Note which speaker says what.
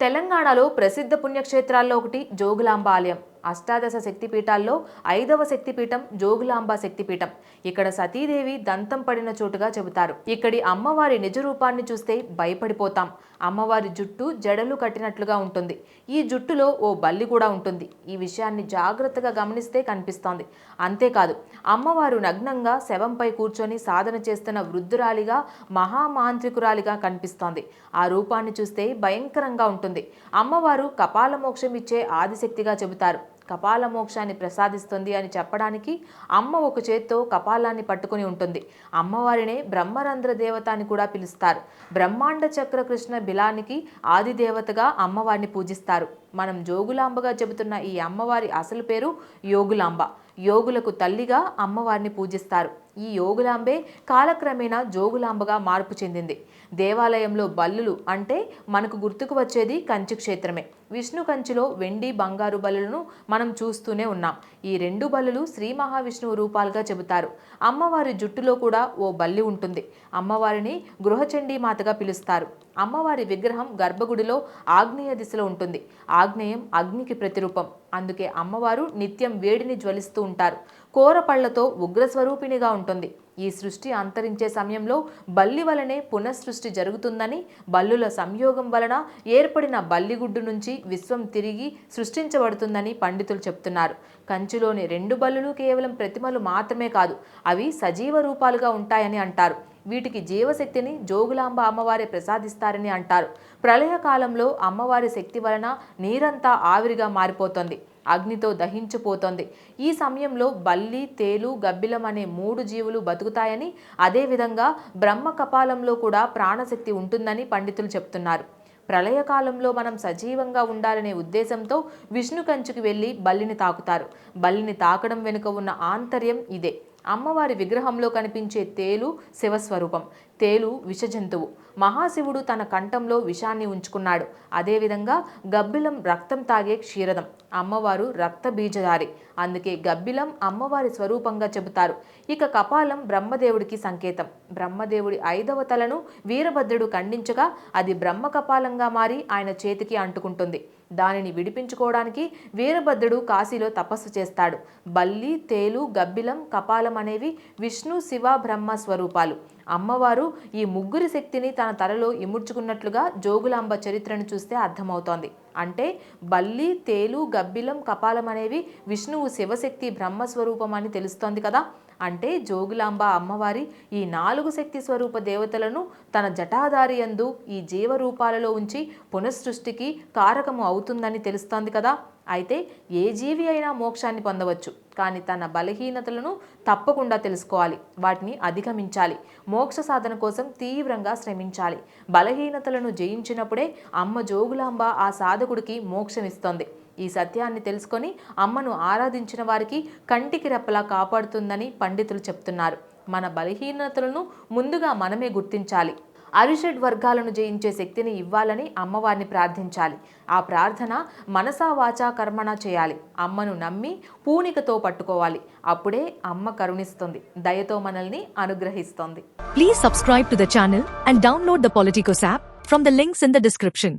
Speaker 1: తెలంగాణలో ప్రసిద్ధ పుణ్యక్షేత్రాల్లో ఒకటి జోగులాంబ ఆలయం అష్టాదశ శక్తిపీఠాల్లో ఐదవ శక్తిపీఠం జోగులాంబ శక్తిపీఠం. ఇక్కడ సతీదేవి దంతం పడిన చోటుగా చెబుతారు. ఇక్కడి అమ్మవారి నిజ రూపాన్ని చూస్తే భయపడిపోతాం. అమ్మవారి జుట్టు జడలు కట్టినట్లుగా ఉంటుంది. ఈ జుట్టులో ఓ బల్లి కూడా ఉంటుంది. ఈ విషయాన్ని జాగ్రత్తగా గమనిస్తే కనిపిస్తోంది. అంతేకాదు అమ్మవారు నగ్నంగా శవంపై కూర్చొని సాధన చేస్తున్న వృద్ధురాలిగా మహామాంత్రికురాలిగా కనిపిస్తోంది. ఆ రూపాన్ని చూస్తే భయంకరంగా ఉంటుంది. అమ్మవారు కపాల మోక్షం ఇచ్చే ఆదిశక్తిగా చెబుతారు. కపాల మోక్షాన్ని ప్రసాదిస్తుంది అని చెప్పడానికి అమ్మ ఒక చేత్తో కపాలాన్ని పట్టుకుని ఉంటుంది. అమ్మవారినే బ్రహ్మరంధ్ర దేవత అని కూడా పిలుస్తారు. బ్రహ్మాండ చక్ర కృష్ణ బిలానికి ఆది దేవతగా అమ్మవారిని పూజిస్తారు. మనం జోగులాంబగా చెబుతున్న ఈ అమ్మవారి అసలు పేరు యోగులాంబ. యోగులకు తల్లిగా అమ్మవారిని పూజిస్తారు. ఈ యోగులాంబే కాలక్రమేణా జోగులాంబగా మార్పు చెందింది. దేవాలయంలో బల్లులు అంటే మనకు గుర్తుకు వచ్చేది కంచి క్షేత్రమే. విష్ణు కంచిలో వెండి బంగారు బలులను మనం చూస్తూనే ఉన్నాం. ఈ రెండు బల్లులు శ్రీ మహావిష్ణువు రూపాలుగా చెబుతారు. అమ్మవారి జుట్టులో కూడా ఓ బల్లి ఉంటుంది. అమ్మవారిని గృహచండీ మాతగా పిలుస్తారు. అమ్మవారి విగ్రహం గర్భగుడిలో ఆగ్నేయ దిశలో ఉంటుంది. ఆగ్నేయం అగ్నికి ప్రతిరూపం. అందుకే అమ్మవారు నిత్యం వేడిని జ్వలిస్తూ ఉంటారు. కోరపళ్ళతో ఉగ్రస్వరూపిణిగా ఉంటుంది. ఈ సృష్టి అంతరించే సమయంలో బల్లి వలనే పునఃసృష్టి జరుగుతుందని బల్లుల సంయోగం వలన ఏర్పడిన బల్లిగుడ్డు నుంచి విశ్వం తిరిగి సృష్టించబడుతుందని పండితులు చెప్తున్నారు. కంచిలోని రెండు బల్లులు కేవలం ప్రతిమలు మాత్రమే కాదు అవి సజీవ రూపాలుగా ఉంటాయని అంటారు. వీటికి జీవశక్తిని జోగులాంబ అమ్మవారే ప్రసాదిస్తారని అంటారు. ప్రళయకాలంలో అమ్మవారి శక్తి వలన నీరంతా ఆవిరిగా మారిపోతుంది. అగ్నితో దహించిపోతోంది. ఈ సమయంలో బల్లి తేలు గబ్బిలం అనే మూడు జీవులు బతుకుతాయని అదేవిధంగా బ్రహ్మ కపాలంలో కూడా ప్రాణశక్తి ఉంటుందని పండితులు చెప్తున్నారు. ప్రళయకాలంలో మనం సజీవంగా ఉండాలనే ఉద్దేశంతో విష్ణు కంచుకి వెళ్ళి బల్లిని తాకుతారు. బల్లిని తాకడం వెనుక ఉన్న ఆంతర్యం ఇదే. అమ్మవారి విగ్రహంలో కనిపించే తేలు శివస్వరూపం. తేలు విషజంతువు. మహాశివుడు తన కంఠంలో విషాన్ని ఉంచుకున్నాడు. అదేవిధంగా గబ్బిలం రక్తం తాగే క్షీరదం. అమ్మవారు రక్త బీజధారి అందుకే గబ్బిలం అమ్మవారి స్వరూపంగా చెబుతారు. ఇక కపాలం బ్రహ్మదేవుడికి సంకేతం. బ్రహ్మదేవుడి ఐదవ తలను వీరభద్రుడు ఖండించగా అది బ్రహ్మ కపాలంగా మారి ఆయన చేతికి అంటుకుంటుంది. దానిని విడిపించుకోవడానికి వీరభద్రుడు కాశీలో తపస్సు చేస్తాడు. బల్లి తేలు గబ్బిలం కపాలం అనేవి విష్ణు శివ బ్రహ్మ స్వరూపాలు. అమ్మవారు ఈ ముగ్గురి శక్తిని తన తలలో ఇముడ్చుకున్నట్లుగా జోగులాంబ చరిత్రను చూస్తే అర్థమవుతోంది. అంటే బల్లి తేలు గబ్బిలం కపాలం అనేవి విష్ణువు శివశక్తి బ్రహ్మస్వరూపం అని తెలుస్తోంది కదా. అంటే జోగులాంబ అమ్మవారి ఈ నాలుగు శక్తి స్వరూప దేవతలను తన జటాధారి యందు ఈ జీవరూపాలలో ఉంచి పునఃసృష్టికి కారకము అవుతుందని తెలుస్తోంది కదా. అయితే ఏ జీవి అయినా మోక్షాన్ని పొందవచ్చు. కానీ తన బలహీనతలను తప్పకుండా తెలుసుకోవాలి. వాటిని అధిగమించాలి. మోక్ష సాధన కోసం తీవ్రంగా శ్రమించాలి. బలహీనతలను జయించినప్పుడే అమ్మ జోగులాంబ ఆ సాధకుడికి మోక్షమిస్తోంది. ఈ సత్యాన్ని తెలుసుకొని అమ్మను ఆరాధించిన వారికి కంటికి రెప్పలా కాపాడుతుందని పండితులు చెప్తున్నారు. మన బలహీనతలను ముందుగా మనమే గుర్తించాలి. అరిషడ్ వర్గాలను జయించే శక్తిని ఇవ్వాలని అమ్మవారిని ప్రార్థించాలి. ఆ ప్రార్థన మనసా వాచా కర్మణ చేయాలి. అమ్మను నమ్మి పూనికతో పట్టుకోవాలి. అప్పుడే అమ్మ కరుణిస్తుంది. దయతో మనల్ని అనుగ్రహిస్తుంది.
Speaker 2: Please subscribe to the channel and download the Politicos app from the links in the description